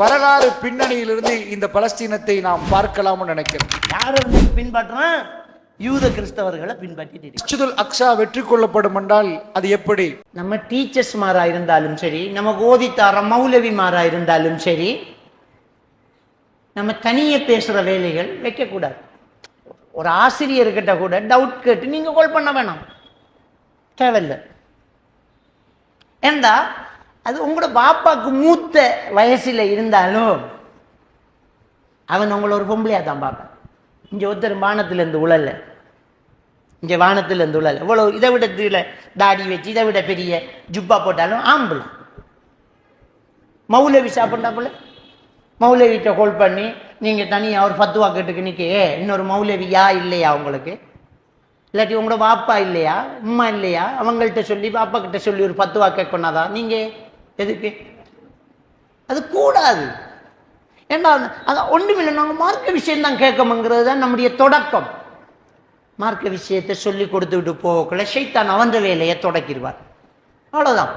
வரலாறு பின்னணியிலிருந்து இந்த பலஸ்தீனத்தை நாம் பார்க்கலாம்னு நினைக்கிறேன் யாரை பின்பற்றுறான் யூத கிறிஸ்தவர்களை பின்பற்றிட்டு அக்ஸா வெற்றி கொள்ளப்படும் என்றால் அது எப்படி? நம்ம டீச்சர்ஸ் மாரா இருந்தாலும் சரி நம்ம ஓதித்தார மௌலவிமாரா இருந்தாலும் சரி நம்ம தனியே பேசுற வேலைகள் வைக்கக்கூடாது. ஒரு ஆசிரியர்கிட்ட கூட டவுட் கேட்டு நீங்க கால் பண்ண வேணாம். தேவையில்லை. ஏண்டா? அது உங்களோட பாப்பாவுக்கு மூத்த வயசில் இருந்தாலும் அவன் உங்களை ஒரு பொம்பளையாக தான் பார்ப்பேன். இங்கே ஒருத்தர் வானத்திலேருந்து உழல இங்கே வானத்துலேருந்து உழல இவ்வளவு இதை விட கீழே தாடி வச்சு இதை விட பெரிய ஜுப்பா போட்டாலும் ஆம்பளை. மௌலவி சாப்பிட்டாப்புல மௌலவிட்ட கால் பண்ணி நீங்கள் தனியாக ஒரு பத்துவா கேட்டுக்கு நிக்க. இன்னொரு மௌலவியா இல்லையா உங்களுக்கு? இல்லாட்டி உங்களோட பாப்பா இல்லையா? அம்மா இல்லையா? அவங்கள்ட்ட சொல்லி பாப்பா கிட்ட சொல்லி ஒரு பத்துவா கேட்கணாதான் நீங்கள் எதுக்கு? அது கூடாது. ஏன்னா அது ஒன்றுமில்லை நாங்கள் மார்க்க விஷயம்தான் கேட்கணுங்கிறது தான் நம்முடைய தொடக்கம். மார்க்க விஷயத்தை சொல்லி கொடுத்துக்கிட்டு போகக்குள்ள ஷைத்தான் அவன்ற வேலையை தொடக்கிடுவார். அவ்வளோதான்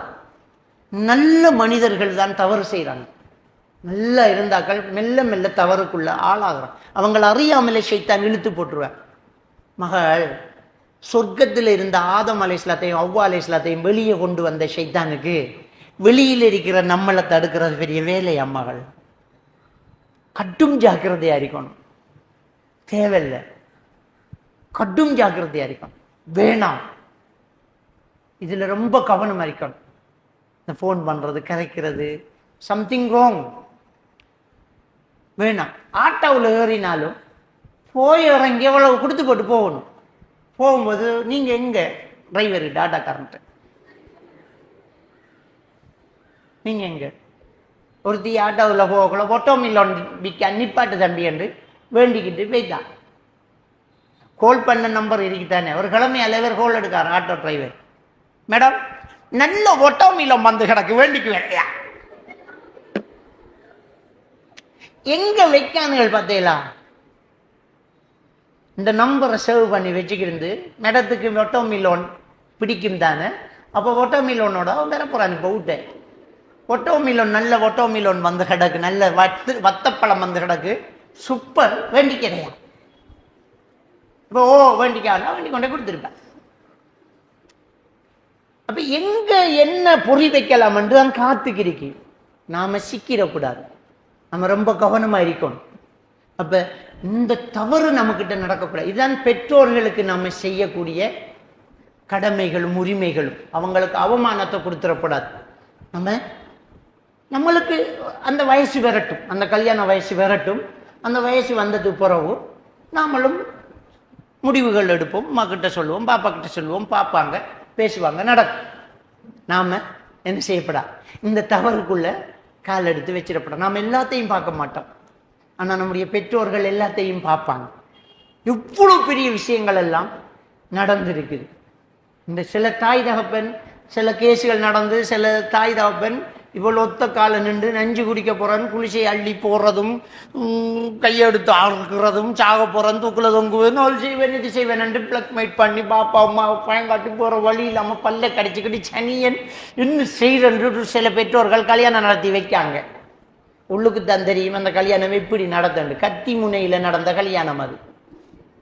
நல்ல மனிதர்கள் தான் தவறு செய்கிறாங்க நல்லா இருந்தாக்கள் மெல்ல மெல்ல தவறுக்குள்ள ஆளாகிறான். அவங்கள அறியாமலே ஷைத்தான் இழுத்து போட்டுருவார். மகள் சொர்க்கத்தில் இருந்த ஆதம் அலைஸ்லாத்தையும் அவ்வா அலைஸ்லாத்தையும் வெளியே கொண்டு வந்த ஷைத்தானுக்கு வெளியில் இருக்கிற நம்மளை தடுக்கிறது பெரிய வேலை அம்மகள். கட்டும் ஜாக்கிரதையாக இருக்கணும். தேவையில்லை. கட்டும் ஜாக்கிரதையாக இருக்கணும். வேணாம். இதில் ரொம்ப கவனம் இருக்கணும் இந்த ஃபோன் பண்ணுறது கரைக்கிறது சம்திங் ராங் வேணாம். ஆட்டோவில் ஏறினாலும் போய் இறங்கி எவ்வளவு கொடுத்து போட்டு போகணும். போகும்போது நீங்கள் எங்கே? டிரைவர் டாடா கரண்ட்டு நீங்க எங்க? ஒருத்தி ஆட்டோவில் போகக்குள்ள ஒட்டோ மில்லோன் விற்க நிப்பாட்டு தம்பி என்று வேண்டிக்கிட்டு போயிட்டான். கோல் பண்ண நம்பர் இருக்குதானே? ஒரு கிழமை அலைவர் கோல் எடுக்கார் ஆட்டோ டிரைவர் மேடம் நல்ல ஒட்டோ மில்லம் வந்து கிடக்கு வேண்டிக்குவேன். எங்க வைக்கானுகள் பார்த்தீங்களா? இந்த நம்பரை சேவ் பண்ணி வச்சுக்கிருந்து மேடத்துக்கு ஒட்டோ மில்லோன் பிடிக்கும் தானே அப்போ ஒட்டோ மில்லோனோட அவன் பெற இப்போ விட்டேன் ஒட்டோ மில்லோன் நல்ல ஒட்டோ மில்லோன் வந்து கிடக்கு. நல்ல வத்து வத்தப்பழம் வந்து கிடக்கு. சூப்பர். வேண்டிக்கிறையா இப்போ ஓ வேண்டிக்கானா வேண்டி கொண்டே கொடுத்துருப்பேன் அப்போ எங்கே என்ன பொறி வைக்கலாம் என்று தான் காத்துக்கிருக்கு. நாம் சிக்கிடக்கூடாது. நம்ம ரொம்ப கவனமாக இருக்கணும். அப்போ இந்த தவறு நம்மக்கிட்ட நடக்கக்கூடாது. இதுதான் பெற்றோர்களுக்கு நம்ம செய்யக்கூடிய கடமைகளும் உரிமைகளும். அவங்களுக்கு அவமானத்தை கொடுத்துடக்கூடாது. நம்ம நம்மளுக்கு அந்த வயசு வரட்டும். அந்த கல்யாண வயசு வரட்டும். அந்த வயசு வந்தது பிறகு நாமளும் முடிவுகள் எடுப்போம். அம்மா கிட்ட சொல்லுவோம் பாப்பா கிட்ட சொல்லுவோம் பார்ப்பாங்க பேசுவாங்க நடக்கும். நாம் என்ன செய்யப்படா? இந்த தவறுக்குள்ளே கால் எடுத்து வச்சிடப்படா. நாம் எல்லாத்தையும் பார்க்க மாட்டோம். ஆனால் நம்முடைய பெற்றோர்கள் எல்லாத்தையும் பார்ப்பாங்க. இவ்வளோ பெரிய விஷயங்கள் எல்லாம் நடந்திருக்குது. இந்த சில தாய் தகப்பன் சில கேஸுகள் நடந்து சில தாய் தகப்பன் இவ்வளோ ஒத்த கால நின்று நஞ்சு குடிக்க போகிறான் குளிசை அள்ளி போடுறதும் கையெடுத்து ஆடுறதும் சாக போறேன் தூக்கில் தொங்குவேன் அது செய்வேன் இது செய்வேன் என்று பிளக்மைட் பண்ணி பாப்பா அம்மா பயங்காட்டி போகிற வழி இல்லாமல் பல்ல கடிச்சிக்கிட்டு சனியன் இன்னும் செய்கிறன்று சில பெற்றோர்கள் கல்யாணம் நடத்தி வைக்காங்க. உள்ளுக்கு தான் தெரியும் அந்த கல்யாணம் எப்படி நடத்தண்டு கத்தி முனையில் நடந்த கல்யாணம் அது.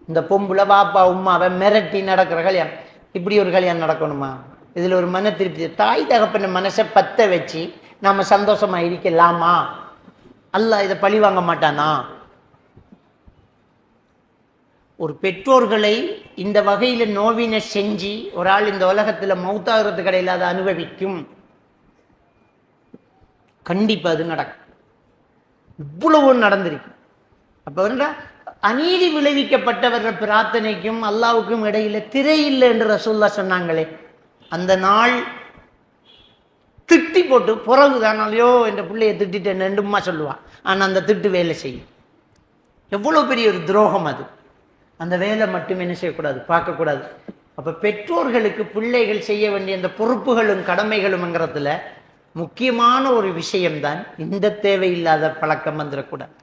இந்த பொம்புல பாப்பா உமாவை மிரட்டி நடக்கிற கல்யாணம். இப்படி ஒரு கல்யாணம் நடக்கணுமா? இதில் ஒரு மன திருப்தி. தாய் தகப்பன மனசை பத்த வச்சு நாம் சந்தோஷமா இருக்கலாமா? அல்ல இதை பழி வாங்க மாட்டானா? ஒரு பெற்றோர்களை இந்த வகையில் நோவினை செஞ்சு ஒரு ஆள் இந்த உலகத்தில் மௌத்தாகிறது கடையில் அதை அனுபவிக்கும். கண்டிப்பாக அது நடக்கும். இவ்வளவு நடந்திருக்கு. அப்போ வந்து அநீதி விளைவிக்கப்பட்டவர்கள் பிரார்த்தனைக்கும் அல்லாவுக்கும் இடையில திரை இல்லை என்று ரசூல்லா சொன்னாங்களே. அந்த நாள் திட்டி போட்டு பிறகு தானாலையோ என்ற பிள்ளையை திட்டிட்டேன் ரெண்டுமா சொல்லுவான் ஆனால் அந்த திட்டு வேலை செய்யும். எவ்வளோ பெரிய ஒரு துரோகம் அது. அந்த வேலை மட்டும் என்ன செய்யக்கூடாது? பார்க்கக்கூடாது. அப்போ பெற்றோர்களுக்கு பிள்ளைகள் செய்ய வேண்டிய அந்த பொறுப்புகளும் கடமைகளும்ங்கிறதுல முக்கியமான ஒரு விஷயம்தான் இந்த தேவையில்லாத பழக்கம் வந்துடக்கூடாது.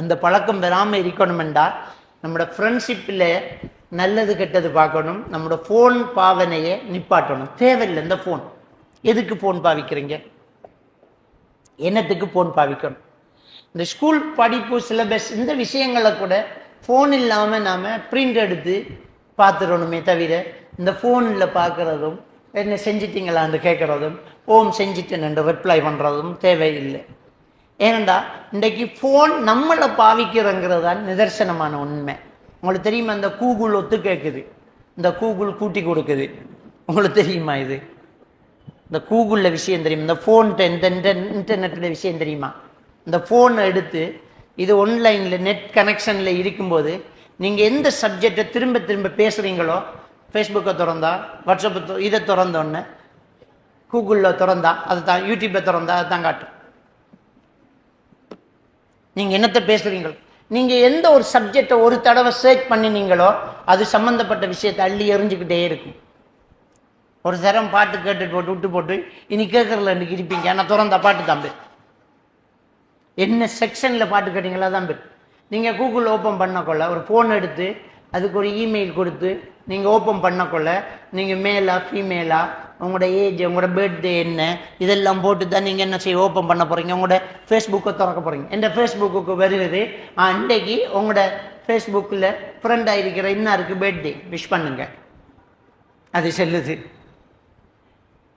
அந்த பழக்கம் வராமல் இருக்கணுமெண்டா நம்மளோட ஃப்ரெண்ட்ஷிப்பில் நல்லது கெட்டது பார்க்கணும். நம்மளோட ஃபோன் பாவனையை நிப்பாட்டணும். தேவையில்லை இந்த ஃபோன் எதுக்கு ஃபோன் பாவிக்கிறீங்க? என்னத்துக்கு ஃபோன் பாவிக்கணும்? இந்த ஸ்கூல் படிப்பு சிலபஸ் இந்த விஷயங்களை கூட ஃபோன் இல்லாமல் நாம் பிரிண்ட் எடுத்து பார்த்துடணுமே தவிர இந்த ஃபோனில் பார்க்குறதும் என்ன செஞ்சிட்டிங்களான்னு கேட்குறதும் ஓம் செஞ்சிட்டேன்னு ரிப்ளை பண்ணுறதும் தேவையில்லை. ஏனண்டா இன்றைக்கு ஃபோன் நம்மளை பாவிக்கிறங்கிறது தான் நிதர்சனமான உண்மை. உங்களுக்கு தெரியுமா இந்த கூகுள் ஒத்து கேட்குது இந்த கூகுள் கூட்டி கொடுக்குது. உங்களுக்கு தெரியுமா இது? இந்த கூகுளில் விஷயம் தெரியுமா? இந்த ஃபோன் இந்த இன்டர்நெட்டில் விஷயம் தெரியுமா? இந்த ஃபோனை எடுத்து இது ஒன்லைனில் நெட் கனெக்ஷனில் இருக்கும்போது நீங்கள் எந்த சப்ஜெக்டை திரும்ப திரும்ப பேசுகிறீங்களோ ஃபேஸ்புக்கை திறந்தா வாட்ஸ்அப்பை இதை திறந்தோன்னு கூகுளில் திறந்தா அது தான் யூடியூப்பை திறந்தா அதை தான் காட்டும். நீங்கள் என்னத்தை பேசுகிறீங்களோ நீங்கள் எந்த ஒரு சப்ஜெக்டை ஒரு தடவை சர்ச் பண்ணினீங்களோ அது சம்மந்தப்பட்ட விஷயத்தை அள்ளி எரிஞ்சுக்கிட்டே இருக்கும். ஒரு தரம் பாட்டு கேட்டுட்டு போட்டு விட்டு போட்டு இனி கேட்குறதுல இன்னைக்கு இருப்பீங்க. ஆனால் திறந்த பாட்டு தான் பேர். என்ன செக்ஷனில் பாட்டு கேட்டிங்களா தான் பேர். நீங்கள் கூகுள் ஓப்பன் பண்ணக்கொள்ள ஒரு ஃபோன் எடுத்து அதுக்கு ஒரு இமெயில் கொடுத்து நீங்கள் ஓப்பன் பண்ணக்கொள்ள நீங்கள் மேலா ஃபீமேலா உங்களோட ஏஜ் உங்களோட பர்த்டே என்ன இதெல்லாம் போட்டு தான் நீங்கள் என்ன செய்ய ஓப்பன் பண்ண போகிறீங்க உங்களோட ஃபேஸ்புக்கை திறக்க போகிறீங்க எந்த ஃபேஸ்புக்கு வருகிறது. அன்றைக்கு உங்களோட ஃபேஸ்புக்கில் ஃப்ரெண்டாக இருக்கிற இன்னாருக்கு பர்த்டே விஷ் பண்ணுங்க. அது செல்லுது.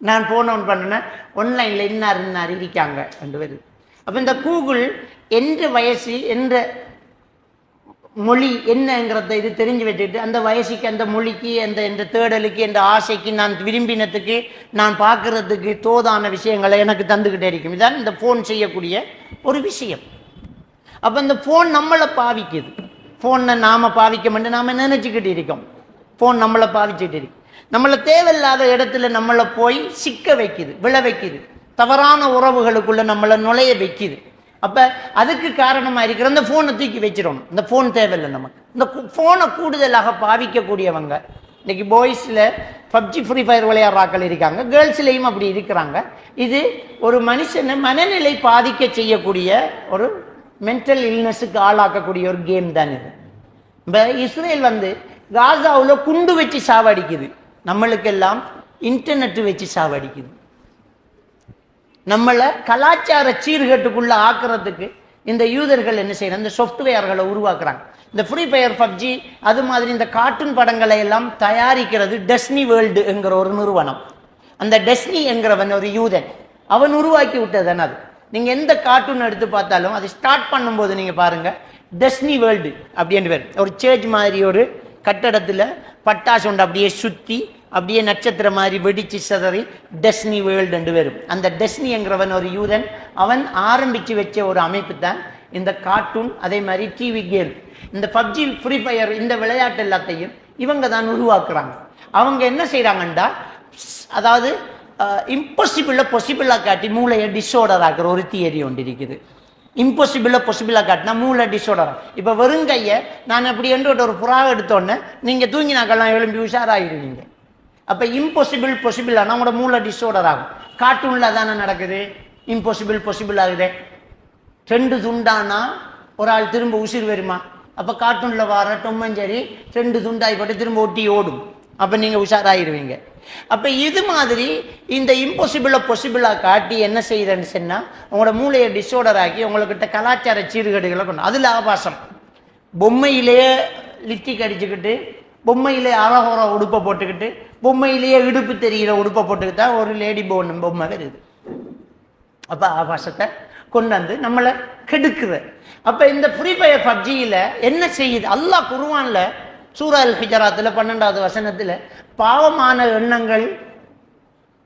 நான் ஃபோன் ஆன் பண்ணினேன் ஒன்லைனில் இன்னார் இன்னார் இருக்காங்க ரெண்டு பேர். அப்போ இந்த கூகுள் எந்த வயசு எந்த மொழி என்னங்கிறத இது தெரிஞ்சு வச்சுட்டு அந்த வயசுக்கு அந்த மொழிக்கு அந்த இந்த தேடலுக்கு இந்த ஆசைக்கு நான் விரும்பினத்துக்கு நான் பார்க்கறதுக்கு தோதான விஷயங்களை எனக்கு தந்துக்கிட்டே இருக்கும். இதான் இந்த ஃபோன் செய்யக்கூடிய ஒரு விஷயம். அப்போ இந்த ஃபோன் நம்மளை பாவிக்குது. ஃபோனை நாம் பாவிக்க மாட்டோம் நாம் நினச்சிக்கிட்டு இருக்கோம். ஃபோன் நம்மளை பாவிச்சுட்டு இருக்கு. நம்மளை தேவையில்லாத இடத்துல நம்மளை போய் சிக்க வைக்குது விழ வைக்குது. தவறான உறவுகளுக்குள்ளே நம்மளை நுழைய வைக்குது. அப்போ அதுக்கு காரணமாக இருக்கிற இந்த ஃபோனை தூக்கி வச்சிடணும். இந்த ஃபோன் தேவையில்லை நமக்கு. இந்த ஃபோனை கூடுதலாக பாவிக்கக்கூடியவங்க இன்றைக்கி பாய்ஸில் பப்ஜி ஃப்ரீ ஃபயர் விளையாடுறாக்கள் இருக்காங்க. கேர்ள்ஸ்லேயும் அப்படி இருக்கிறாங்க. இது ஒரு மனுஷனை மனநிலை பாதிக்க செய்யக்கூடிய ஒரு மென்டல் இல்னஸுக்கு ஆளாக்கக்கூடிய ஒரு கேம் தான் இது. இப்போ இஸ்ரேல் வந்து காசாவில் குண்டு வச்சு சாவடிக்குது. நம்மளுக்கெல்லாம் இன்டர்நெட் வச்சு சாவடிக்குது. நம்மளை கலாச்சார சீர்கேட்டுக்குள்ள ஆக்குறதுக்கு இந்த யூதர்கள் என்ன செய்யறாங்க? இந்த சாஃப்ட்வேர்களை உருவாக்குறாங்க. இந்த ஃப்ரீ ஃபயர் பப்ஜி அது மாதிரி இந்த கார்ட்டூன் படங்களை எல்லாம் தயாரிக்கிறது டெஸ்னி வேர்ல்டு என்கிற ஒரு நிறுவனம். அந்த டெஸ்னி என்கிறவன் ஒரு யூதன். அவன் உருவாக்கி விட்டதுதானே அது. நீங்கள் எந்த கார்ட்டூன் எடுத்து பார்த்தாலும் அது ஸ்டார்ட் பண்ணும்போது நீங்கள் பாருங்கள் டெஸ்னி வேர்ல்டு அப்படின்னு பேர் ஒரு சேர்ச் மாதிரி ஒரு கட்டடத்தில் பட்டாசு உண்டு அப்படியே சுற்றி அப்படியே நட்சத்திரம் மாதிரி வெடிச்சு சிதறி டெஸ்னி வேர்ல்டு ரெண்டு பேரும் அந்த டெஸ்னிங்கிறவன் ஒரு யூதன். அவன் ஆரம்பித்து வச்ச ஒரு அமைப்பு தான் இந்த கார்ட்டூன் அதே மாதிரி டிவி கேம் இந்த பப்ஜி ஃப்ரீ ஃபயர் இந்த விளையாட்டு எல்லாத்தையும் இவங்க தான் உருவாக்குறாங்க. அவங்க என்ன செய்கிறாங்கண்டா அதாவது இம்பாசிபிளை பொசிபிளாக காட்டி மூளையை டிஸார்டர் ஆக்குற ஒரு தியரி ஒன்று இருக்குது. இம்பாசிபிளை பொசிபிளாக காட்டினா மூளை டிஸார்டர் இப்போ வெறுங்கையை நான் அப்படி என்று ஒரு புறாவை எடுத்தோன்னே நீங்கள் தூங்கினாக்கெல்லாம் எழும்பி உஷாராகிடுவீங்க அப்போ இம்பாசிபிள் பொசிபிள் ஆனால் உங்களோட மூளை டிஸ்ஆர்டர் ஆகும். கார்ட்டூனில் தானே நடக்குது? இம்பாசிபிள் பொசிபிள் ஆகுது. ரெண்டு துண்டானா ஒரு ஆள் திரும்ப உசிர் வருமா? அப்போ கார்ட்டூனில் வர டொம்மஞ்சரி ரெண்டு துண்டாய் போட்டு திரும்ப ஒட்டி ஓடும். அப்போ நீங்கள் உஷாராயிருவீங்க. அப்போ இது மாதிரி இந்த இம்பாசிபிளை பொசிபிளாக காட்டி என்ன செய்யுதுன்னு சொன்னால் உங்களோட மூளையை டிஸ்ஆர்டர் ஆக்கி உங்கள்கிட்ட கலாச்சார சீர்கேடுகளை கொண்டு அதில் ஆபாசம் பொம்மையிலேயே லிப்டிக் அடிச்சுக்கிட்டு பொம்மையிலே அறகுற உடுப்பை போட்டுக்கிட்டு பொம்மையிலேயே இடுப்பு தெரிகிற உடுப்பை போட்டுக்கிட்டா ஒரு லேடி போன் பொம்மை வருது அப்போ ஆபாசத்தை கொண்டு வந்து நம்மளை கெடுக்குது. அப்போ இந்த ஃப்ரீ ஃபயர் பப்ஜியில் என்ன செய்யுது? அல்லாஹ் குருவானில் சூரா அல் ஹிஜராத்தில் பன்னெண்டாவது வசனத்தில் பாவமான எண்ணங்கள்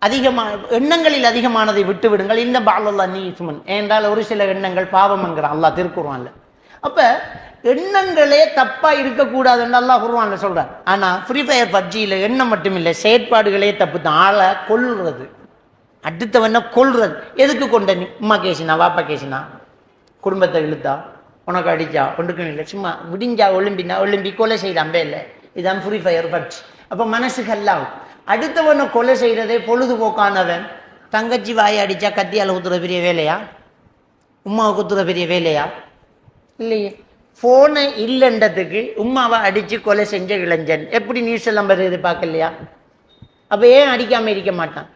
அதிகமான எண்ணங்களில் அதிகமானதை விட்டு விடுங்கள் இந்த பாலல்லா நீ சுமன். என்றால் ஒரு சில எண்ணங்கள் பாவம் என்கிறான் அல்லாஹ் திருக்குறான்ல அப்போ எண்ணங்களே தப்பாக இருக்கக்கூடாதுன்னு நல்லா குருவான்ல சொல்கிறார் ஆனால் ஃப்ரீ ஃபயர் பப்ஜியில் எண்ணம் மட்டும் இல்லை செயற்பாடுகளே தப்பு தான் ஆளை கொள்வது அடுத்தவனை கொள்வது எதுக்கு கொண்ட நீ? உமா கேசினா வாப்பா கேசினா? குடும்பத்தை இழுத்தா? உனக்கு அடிச்சா? ஒன்றுக்கும் இல்லை. சும்மா விடிஞ்சா ஒலிம்பினா ஒலிம்பி கொலை செய்தாம்பே இல்லை இதான் ஃப்ரீ ஃபயர் பப்ஜி அப்போ மனசு கல்லாகும். அடுத்தவனை கொலை செய்கிறதே பொழுதுபோக்கானவன். தங்கச்சி வாயை அடித்தா கத்தியால் குத்துற பெரிய வேலையா? உமாவை குத்துற பெரிய வேலையா? இல்லையே. ஃபோனை இல்லைன்றதுக்கு உமாவை அடித்து கொலை செஞ்ச இளைஞன். எப்படி நியூஸ் எல்லாம் வருது பார்க்கலையா? அப்போ ஏன் அடிக்காமல் இருக்க மாட்டான்?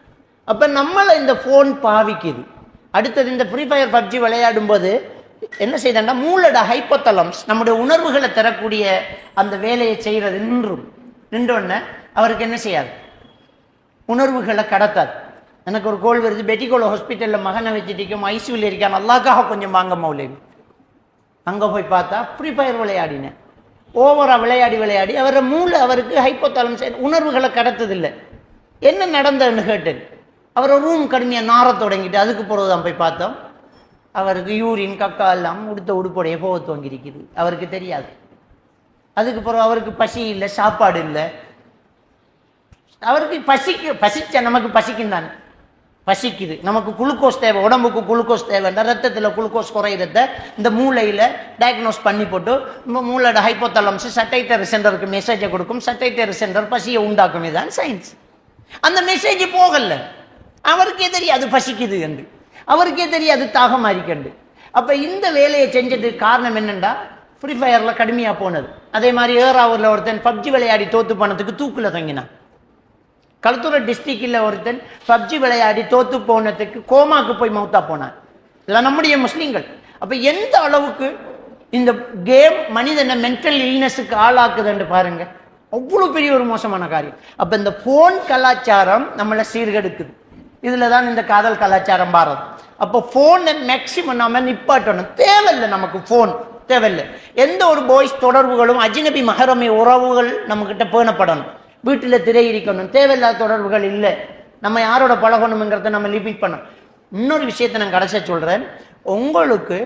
அப்போ நம்மளை இந்த ஃபோன் பாவிக்குது. அடுத்தது இந்த ஃப்ரீ ஃபயர் பப்ஜி விளையாடும் போது என்ன செய்தா மூளோட ஹைப்போத்தலம்ஸ் நம்முடைய உணர்வுகளை தரக்கூடிய அந்த வேலையை செய்கிறது நின்றும். நின்றோடனே அவருக்கு என்ன செய்யாது? உணர்வுகளை கடத்தாது. எனக்கு ஒரு கோல் வருது பெட்டிகோல ஹாஸ்பிட்டலில் மகனை வச்சுட்டிக்கும் ஐசியூவில் இருக்கான். அல்லாக்காக கொஞ்சம் வாங்க மௌலேவி. அங்கே போய் பார்த்தா ஃப்ரீ ஃபயர் விளையாடினேன். ஓவராக விளையாடி விளையாடி அவரை மூளை அவருக்கு ஹைப்போத்தாலம் உணர்வுகளை கடத்ததில்லை. என்ன நடந்ததுன்னு கேட்டேன். அவரை ரூம் கடுமையாக நார தொடங்கிட்டு அதுக்கு பிறகு தான் போய் பார்த்தோம். அவருக்கு யூரின் கக்கா எல்லாம் உடுத்த உடுப்புடைய போக துவங்கியிருக்குது. அவருக்கு தெரியாது. அதுக்கு பிறகு அவருக்கு பசி இல்லை சாப்பாடு இல்லை. அவருக்கு பசிக்கு பசிச்ச நமக்கு பசிக்கும் தானே பசிக்குது. நமக்கு குளுக்கோஸ் தேவை உடம்புக்கு குளுக்கோஸ் தேவை ரத்தத்தில் குளுக்கோஸ் குறையிறத இந்த மூளையில் டயக்னோஸ் பண்ணி போட்டு நம்ம மூளையோட ஹைப்போத்தலம்ஸ் சட்டைட்டர் சென்டருக்கு மெசேஜை கொடுக்கும். சட்டைட்டர் சென்டர் பசியை உண்டாக்கும். இதுதான் சயின்ஸ் அந்த மெசேஜ் போகல. அவருக்கே தெரியாது பசிக்குது என்று. அவருக்கே தெரியாது தாகம் மாறிக்கண்டு அப்போ இந்த வேலையை செஞ்சதுக்கு காரணம் என்னென்னா ஃப்ரீ ஃபயரில் கடுமையாக போனது. அதே மாதிரி ஏறாவூரில் ஒருத்தன் பப்ஜி விளையாடி தோத்து போனதுக்கு தூக்கில் தங்கினான். களத்தூர் டிஸ்ட்ரிக்டில் ஒருத்தன் பப்ஜி விளையாடி தோத்து போனதுக்கு கோமாக்கு போய் மௌத்தா போனான். இதெல்லாம் நம்முடைய முஸ்லீம்கள். அப்போ எந்த அளவுக்கு இந்த கேம் மனிதனை மென்டல் இல்னஸுக்கு ஆளாக்குதுன்னு பாருங்க. அவ்வளோ பெரிய ஒரு மோசமான காரியம். அப்போ இந்த ஃபோன் கலாச்சாரம் நம்மளை சீர்கெடுக்குது. இதில் தான் இந்த காதல் கலாச்சாரம் பாரது. அப்போ ஃபோனை மேக்சிமம் நாம நிப்பாட்டணும். தேவையில்லை நமக்கு ஃபோன் தேவையில்லை. எந்த ஒரு பாய்ஸ் தொடர்புகளும் அஜினபி மகரமை உறவுகள் நம்மக்கிட்ட பேணப்படணும். வீட்டில் திரை இருக்கணும் தேவையில்லாத தொடர்புகள் இல்லை. நம்ம யாரோட பழகணுங்கிறத நம்ம லிமிட் பண்ணணும். இன்னொரு விஷயத்தை நான் கடைசியாக சொல்கிறேன் உங்களுக்கு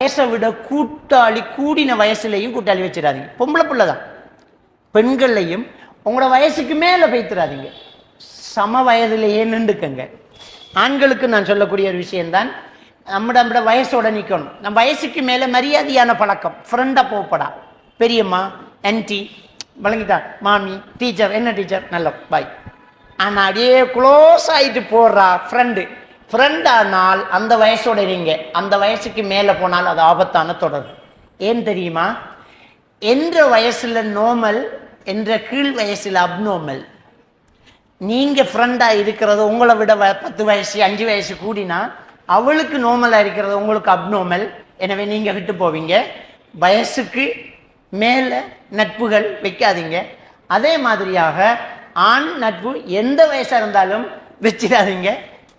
வயசை விட கூட்டாளி கூடின வயசுலையும் கூட்டாளி வச்சிடாதீங்க. பொம்பளை பிள்ளை தான் பெண்கள்லையும் உங்களோட வயசுக்கு மேலே பேத்துறாதீங்க சம வயதிலேயே நின்றுக்கங்க. ஆண்களுக்கு நான் சொல்லக்கூடிய ஒரு விஷயம்தான். நம்ம நம்மளோட வயசோட நிற்கணும் நம்ம வயசுக்கு மேலே மரியாதையான பழக்கம். ஃப்ரெண்டாக போகப்படா. பெரியம்மா ஆன்ட்டி விளங்கிட்டார் மாமி டீச்சர் என்ன டீச்சர் நல்ல பாய் ஆனால் அப்படியே க்ளோஸ் ஆகிட்டு போடுறா ஃப்ரெண்டு ஃப்ரெண்டானால் அந்த வயசோட இருங்க அந்த வயசுக்கு மேலே போனால் அது ஆபத்தான தொடர்பு ஏன் தெரியுமா? என்ற வயசில் நோமல் என்ற கீழ் வயசில் அப்நோமல் நீங்கள் ஃப்ரெண்டாக இருக்கிறது உங்களை விட வ- பத்து வயசு அஞ்சு வயசு கூடினா அவளுக்கு நோமலாக இருக்கிறது உங்களுக்கு அப்நோமல் எனவே நீங்கள் விட்டு போவீங்க. வயசுக்கு மேலே நட்புகள் வைக்காதீங்க. அதே மாதிரியாக ஆண் நட்பு எந்த வயசாக இருந்தாலும் வச்சிடாதீங்க.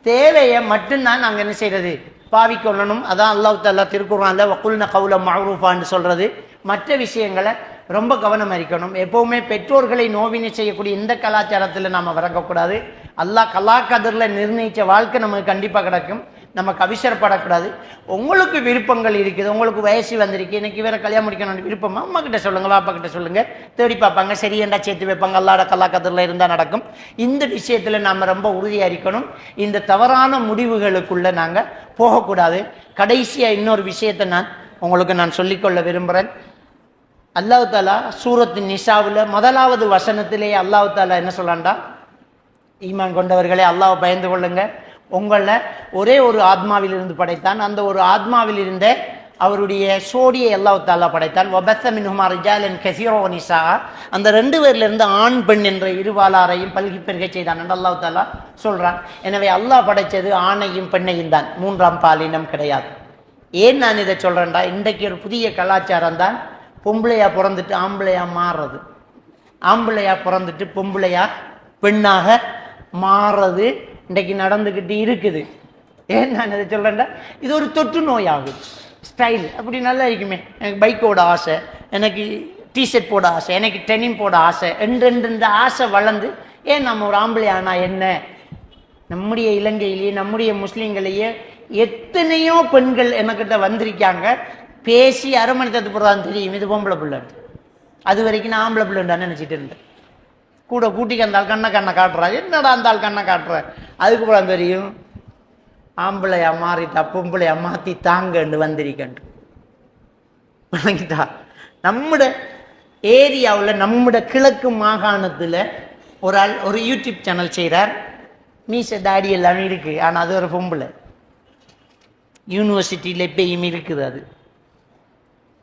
தேவையை மட்டும்தான் நாங்கள் என்ன செய்கிறது பாவிக்கொள்ளணும். அதான் அல்லாஹ் தல்லா திருக்குறான்ல வக்குல்ன கவுல மஹரூஃபான்னு சொல்கிறது மற்ற விஷயங்களை ரொம்ப கவனம் அறிக்கணும் எப்போவுமே பெற்றோர்களை நோவினை செய்யக்கூடிய இந்த கலாச்சாரத்தில் நாம் வரக்கூடாது. அல்லாஹ் கலாக்கதிரில் நிர்ணயித்த வாழ்க்கை நமக்கு கண்டிப்பாக கிடக்கும். நமக்கு அவசரப்படக்கூடாது உங்களுக்கு விருப்பங்கள் இருக்குது உங்களுக்கு வயசு வந்திருக்கு எனக்கு வேறு கல்யாணம் முடிக்கணும்னு விருப்பமாக அம்மா கிட்ட சொல்லுங்கள் பாப்பா கிட்ட சொல்லுங்கள் தேடி பார்ப்பாங்க சரி சேர்த்து வைப்பாங்க? அல்லாட கல்லாக்கத்தில் இருந்தால் நடக்கும். இந்த விஷயத்தில் நாம் ரொம்ப உறுதியாக இருக்கணும். இந்த தவறான முடிவுகளுக்குள்ளே நாங்கள் போகக்கூடாது. கடைசியாக இன்னொரு விஷயத்தை நான் உங்களுக்கு நான் சொல்லிக்கொள்ள விரும்புகிறேன் அல்லாஹ் தாலா சூரத் நிஷாவில் முதலாவது வசனத்திலே அல்லாஹு தாலா என்ன சொல்லான்டா? ஈமான் கொண்டவர்களே அல்லாஹ் பயந்து கொள்ளுங்கள் உங்களை ஒரே ஒரு ஆத்மாவிலிருந்து படைத்தான். அந்த ஒரு ஆத்மாவிலிருந்து அவருடைய சோடியை எல்லா தாலா படைத்தான். வபத்த மின்ஹுமா ரிஜாலன் கசீரோ நிசா அந்த ரெண்டு பேர்லேருந்து ஆண் பெண் என்ற இருவாளாரையும் பல்கி பெருக செய்தான் என்று அல்லாஹ் தாலா சொல்கிறான் எனவே அல்லாஹ் படைச்சது ஆணையும் பெண்ணையும் தான். மூன்றாம் பாலினம் கிடையாது. ஏன் நான் இதை சொல்கிறேன்டா இன்றைக்கு ஒரு புதிய கலாச்சாரம் தான். பொம்பளையா பிறந்துட்டு ஆம்பளையா மாறுறது. ஆம்பளையா பிறந்துட்டு பொம்பளையா பெண்ணாக மாறுறது. இன்றைக்கு நடந்துக்கிட்டு இருக்குது. ஏன் நான் இதை சொல்கிறேன்டா இது ஒரு தொற்று நோயாகும். ஸ்டைல் அப்படி நல்லா இருக்குமே. எனக்கு பைக்கோட ஆசை. எனக்கு டிஷர்ட் போட ஆசை. எனக்கு டெனிம் போட ஆசை. ரெண்டு ஆசை வளர்ந்து ஏன் நம்ம ஒரு ஆம்பளை ஆனால் என்ன? நம்முடைய இலங்கையிலேயே நம்முடைய முஸ்லீம்களையே எத்தனையோ பெண்கள் எனக்கிட்ட வந்திருக்காங்க. பேசி அரை மணி நேரத்துக்கு தெரியும். இது பொம்பளை பிள்ளைன்னு அது வரைக்கும் நான் ஆம்பளை பிள்ளைன்னு நினச்சிட்டு இருந்தேன். கூட கூட்டிக்கு அந்த கண்ணை கண்ணை காட்டுறா. என்னடா அந்த ஆள் கண்ணை காட்டுற? அதுக்கு கூட தெரியும். ஆம்பளையா மாறிட்டா பொம்பளையா மாற்றி தாங்கன்னு வந்திருக்கண்டு வணங்கிட்டா. நம்முட ஏரியாவில் நம்முடைய கிழக்கு மாகாணத்தில் ஒரு ஆள் ஒரு யூடியூப் சேனல் செய்கிறார் மீச தாடி எல்லாமே இருக்குது ஆனால் அது ஒரு பொம்பளை. யூனிவர்சிட்டியில் எப்பயும் இருக்குது அது.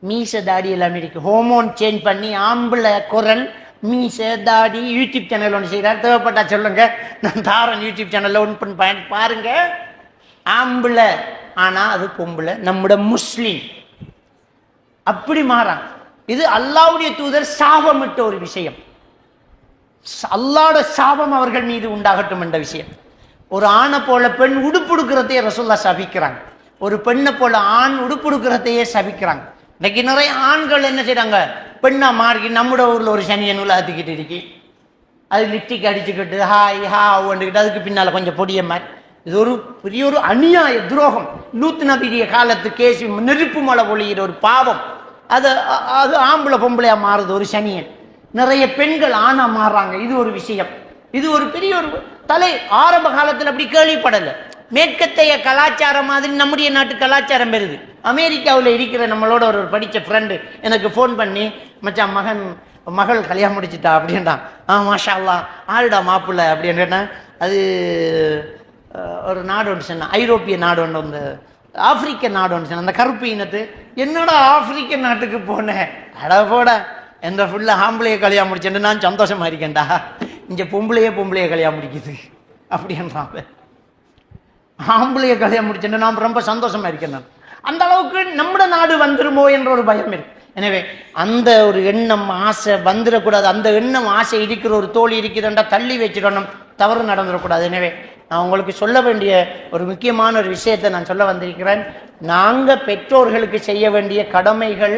மீச தாடி எல்லாமே இருக்குது ஹோமோன் சேஞ்ச் பண்ணி ஆம்பளை குரல் மீசை தாடி யூடியூப் சேனல் ஒன்று செய்கிறார் தேவைப்பட்டா சொல்லுங்க. நான் தாரன் யூடியூப் சேனலில் ஒன்று பண்ணி பயன் பாருங்க. ஆம்பளை ஆனால் அது பொம்பளை நம்முட முஸ்லீம். அப்படி மாறான். இது அல்லாவுடைய தூதர் சாபமிட்ட ஒரு விஷயம். அல்லாட சாபம் அவர்கள் மீது உண்டாகட்டும் என்ற விஷயம். ஒரு ஆணை போல பெண் உடுப்புடுக்கிறதையே ரசோல்லா சபிக்கிறாங்க. ஒரு பெண்ணை போல ஆண் உடுப்புடுக்கிறதையே சபிக்கிறாங்க. இன்னைக்கு நிறைய ஆண்கள் என்ன செய்கிறாங்க பெண்ணா மாறி நம்மட ஊரில் ஒரு சனியன் உலாத்திக்கிட்டு இருக்கி. அது லிப்டிக் அடிச்சுக்கிட்டு ஹாய் ஹா ஒன்றுக்கிட்டு அதுக்கு பின்னால் கொஞ்சம் பொடிய மாதிரி இது ஒரு பெரிய ஒரு அநியாய துரோகம். நூத்து நபிரிய காலத்து கேசி நெருப்பு மலை ஒழிகிற ஒரு பாவம். அது அது ஆம்பளை பொம்பளையாக மாறுது ஒரு சனியன். நிறைய பெண்கள் ஆணா மாறுறாங்க இது ஒரு விஷயம். இது ஒரு பெரிய ஒரு தலை ஆரம்ப காலத்தில் அப்படி கேள்விப்படலை. மேற்கத்தைய கலாச்சாரம் மாதிரி நம்முடைய நாட்டு கலாச்சாரம் பெறுது. அமெரிக்காவில் இருக்கிற நம்மளோட ஒரு படித்த ஃப்ரெண்டு எனக்கு ஃபோன் பண்ணி மச்சான் மகன் மகள் கல்யாணம் முடிச்சிட்டா? அப்படின்றான். ஆ மாஷா அல்லா ஆளுடா மாப்பிள்ளை அப்படின்னு அது ஒரு நாடு ஒன்று சொன்னேன். ஐரோப்பிய நாடு ஒன்று வந்து ஆப்பிரிக்க நாடு ஒன்று சொன்னேன். அந்த கருப்பு இனத்து என்னடா ஆப்பிரிக்க நாட்டுக்கு போனேன் அட போட எந்த ஃபுல்லாக ஆம்பளைய கல்யாணம் முடிச்சேன்னு நான் சந்தோஷமா இருக்கேன்டா. இங்கே பொம்பளையே பொம்பளைய கல்யாணம் முடிக்குது. அப்படின்றான் ஆம்பளைய கல்யாணம் முடிச்சுட்டு நான் ரொம்ப சந்தோஷமா இருக்கேன் அந்த அளவுக்கு நம்மட நாடு வந்துருமோ என்ற ஒரு பயம் இருக்கு. எனவே அந்த ஒரு எண்ணம் ஆசை வந்துடக்கூடாது அந்த எண்ணம் ஆசை இருக்கிற ஒரு தோழி இருக்குதுன்றா தள்ளி வச்சிடணும் தவறு நடந்துடக்கூடாது. எனவே நான் உங்களுக்கு சொல்ல வேண்டிய ஒரு முக்கியமான ஒரு விஷயத்தை நான் சொல்ல வந்திருக்கிறேன். நாங்கள் பெற்றோர்களுக்கு செய்ய வேண்டிய கடமைகள்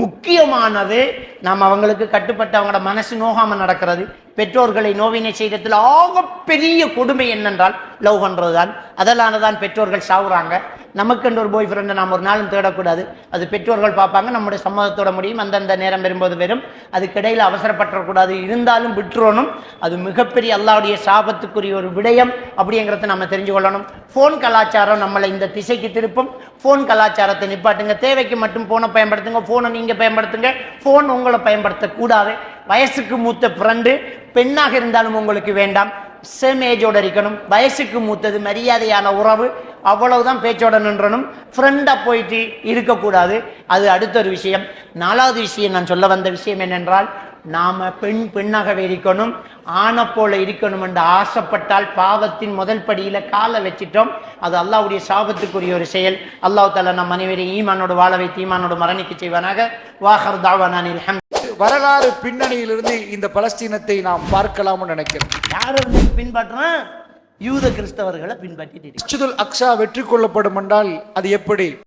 முக்கியமானது. நாம் அவங்களுக்கு கட்டுப்பட்டு அவங்களோட மனசு நோகாமல் நடக்கிறது. பெற்றோர்களை நோவினை செய்ததில் ஆகப்பெரிய கொடுமை என்னென்றால் லவ் பண்ணுறது தான் அதெல்லாம் தான் பெற்றோர்கள் சாவுறாங்க. நமக்குன்ற ஒரு பாய் ஃப்ரெண்டை நாம் ஒரு நாளும் தேடக்கூடாது. அது பெற்றோர்கள் பார்ப்பாங்க நம்முடைய சம்மதத்தோட முடியும். அந்தந்த நேரம் வரும்போது வரும். அதுக்கிடையில் அவசரப்பட்டக்கூடாது இருந்தாலும் விட்டுறணும். அது மிகப்பெரிய அல்லாவுடைய சாபத்துக்குரிய ஒரு விடயம் அப்படிங்கிறத நம்ம தெரிஞ்சு கொள்ளணும். ஃபோன் கலாச்சாரம் நம்மளை இந்த திசைக்கு திருப்பும். ஃபோன் கலாச்சாரத்தை நிப்பாட்டுங்க. தேவைக்கு மட்டும் ஃபோனை பயன்படுத்துங்க. ஃபோனை நீங்கள் பயன்படுத்துங்க. ஃபோன் உங்களை பயன்படுத்தக்கூடாது. வயசுக்கு மூத்த ஃப்ரெண்டு பெண்ணாக இருந்தாலும் உங்களுக்கு வேண்டாம். சேம் ஏஜோடு இருக்கணும் வயசுக்கு மூத்தது மரியாதையான உறவு அவ்வளவுதான் பேச்சோட நின்றனும் ஃப்ரெண்டாக போயிட்டு இருக்கக்கூடாது. அது அடுத்த ஒரு விஷயம். நாலாவது விஷயம் நான் சொல்ல வந்த விஷயம் என்னென்றால் நாம் பெண் பெண்ணாகவே இருக்கணும். ஆணை போல இருக்கணும் என்று ஆசைப்பட்டால் பாவத்தின் முதல் படியில் காலை வச்சிட்டோம். அது அல்லாஹ்வுடைய சாபத்துக்குரிய ஒரு செயல். அல்லாஹ் தாலா நம் அனைவரையும் ஈமானோடு வாழ வைத்து ஈமானோடு மரணிக்க செய்வானாக. வாஹர் தாவானில் ஹம் வரலாறு பின்னணியிலிருந்து இந்த பலஸ்தீனத்தை நாம் பார்க்கலாம்னு நினைக்கிறேன் யாரை வந்து பின்பற்றுறான் யூத கிறிஸ்தவர்களை. மஸ்ஜிதுல் அக்ஸா வெற்றி கொள்ளப்படும் என்றால் அது எப்படி?